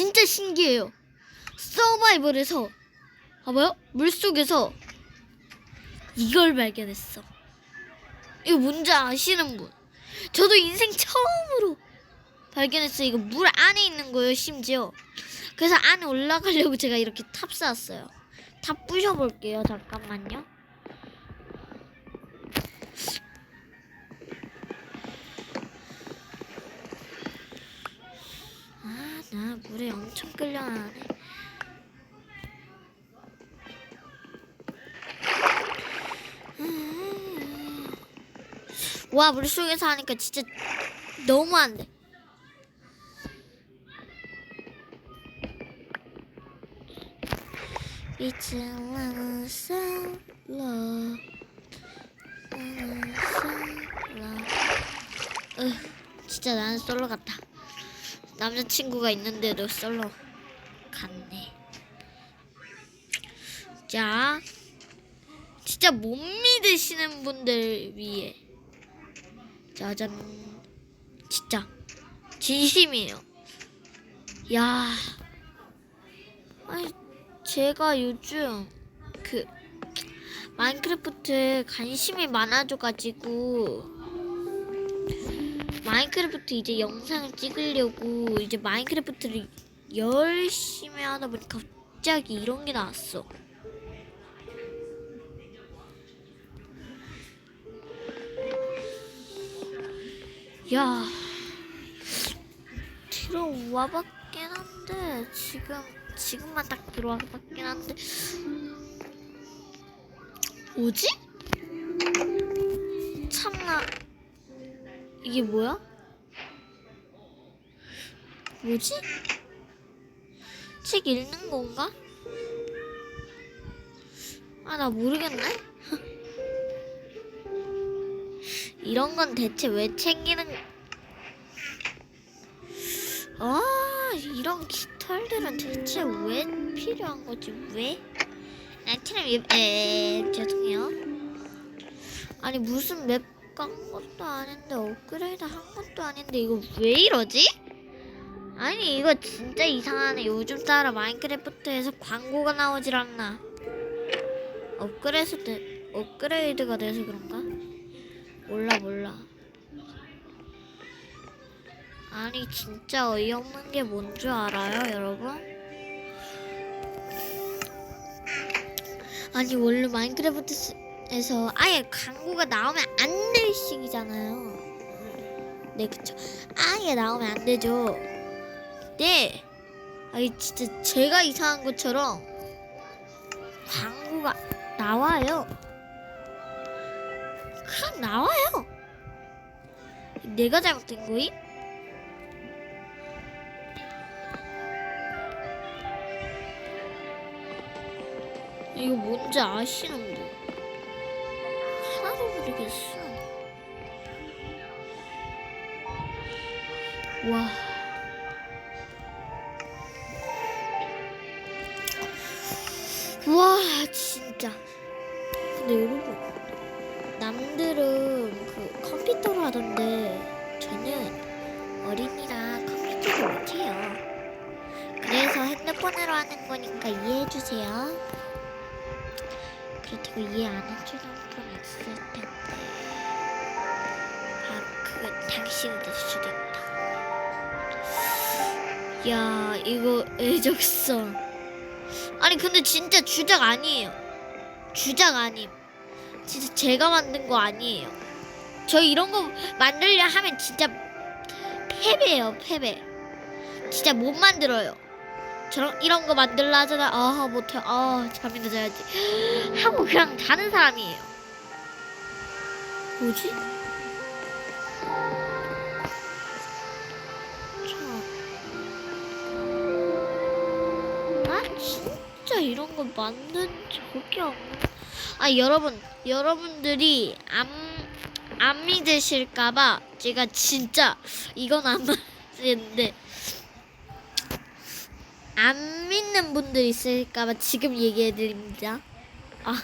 진짜 신기해요. 서바이벌에서 봐봐요. 물속에서 이걸 발견했어. 이거 뭔지 아시는 분? 저도 인생 처음으로 발견했어요. 이거 물 안에 있는 거예요, 심지어. 그래서 안에 올라가려고 제가 이렇게 탑 쌓았어요. 탑 부셔볼게요. 잠깐만요. 끌려나네. 와, 물속에서 하니까 진짜 너무 안 돼. 이제 나는 살라 나는 살라 으, 진짜 나는 솔로 같다 남자친구가 있는데도 솔로 같네 자 진짜 못 믿으시는 분들 위해. 짜잔 진짜 진심이에요. 야. 아니 제가 요즘 그 마인크래프트에 관심이 많아져가지고 마인크래프트 이제 영상을 찍으려고 이제 마인크래프트를 열심히 하다 보니까 갑자기 이런 게 나왔어. 야, 들어와 봤긴 한데 지금 지금만 딱 들어와 봤긴 한데 뭐지? 참나 이게 뭐야? 뭐지? 책 읽는 건가? 아 나 모르겠네. 이런 건 대체 왜 챙기는? 아 이런 깃털들은 대체 왜 필요한 거지? 왜? 나처럼 에, 에 죄송해요. 아니 무슨 맵 깐 것도 아닌데 업그레이드 한 것도 아닌데 이거 왜 이러지? 아니 이거 진짜 이상하네. 요즘 따라 마인크래프트에서 광고가 나오질 않나. 업그레이드 돼, 업그레이드가 돼서 그런가? 몰라 몰라. 아니 진짜 어이없는 게 뭔 줄 알아요, 여러분? 아니 원래 마인크래프트에서 아예 광고가 나오면 안 될 식이잖아요. 네 그쵸. 아예 나오면 안 되죠. 네. 아니 진짜 제가 이상한 것처럼 광고가 나와요. 그냥 나와요. 내가 잘못된 거임? 이거 뭔지 아시는 분? 하나도 모르겠어. 와. 와, 진짜. 근데 여러분, 남들은 그 컴퓨터로 하던데, 저는 어린이라 컴퓨터를 못해요. 그래서 핸드폰으로 하는 거니까 이해해주세요. 그렇다고 이해 안 해주는 분 있을 텐데. 아, 그건 당신이 될 수도 있다. 야, 이거 애적성. 아니, 근데 진짜 주작 아니에요. 주작 아님. 진짜 제가 만든 거 아니에요. 저 이런 거 만들려 하면 진짜 패배예요, 패배. 진짜 못 만들어요. 저런 이런 거 만들라 하잖아. 아 못해. 아 잠이나 자야지. 하고 그냥 자는 사람이에요. 뭐지? 참. 아 진짜 이런 거 만든 적이 없는. 아 여러분 여러분들이 안 안 믿으실까봐 제가 진짜 이건 안 말했는데. 안 믿는 분들 있을까봐 지금 얘기해 드립니다. 아,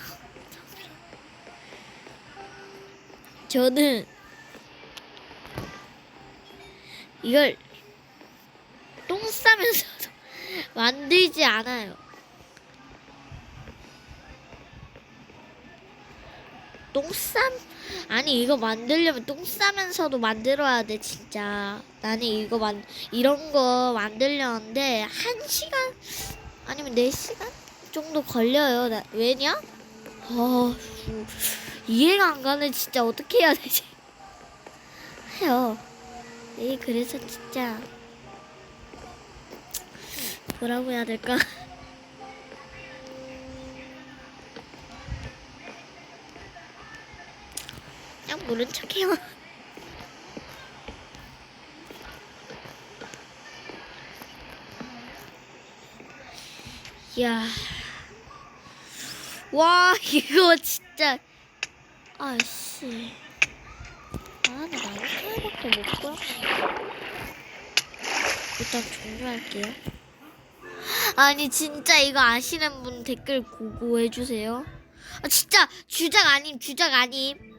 저는 이걸 똥 싸면서도 만들지 않아요. 똥 쌈? 아니 이거 만들려면 똥 싸면서도 만들어야 돼 진짜. 나는 이거 만 이런 거 만들려는데 한 시간 아니면 네 시간 정도 걸려요. 나, 왜냐? 아 이해가 안 가네 진짜 어떻게 해야 되지? 해요. 네 그래서 진짜 뭐라고 해야 될까? 그냥 모른 척해요. 야, 와 이거 진짜 아씨, 아나 난사밖에 못 봐. 일단 종료할게요. 아니 진짜 이거 아시는 분 댓글 고고해 주세요. 아 진짜 주작 아님 주작 아님.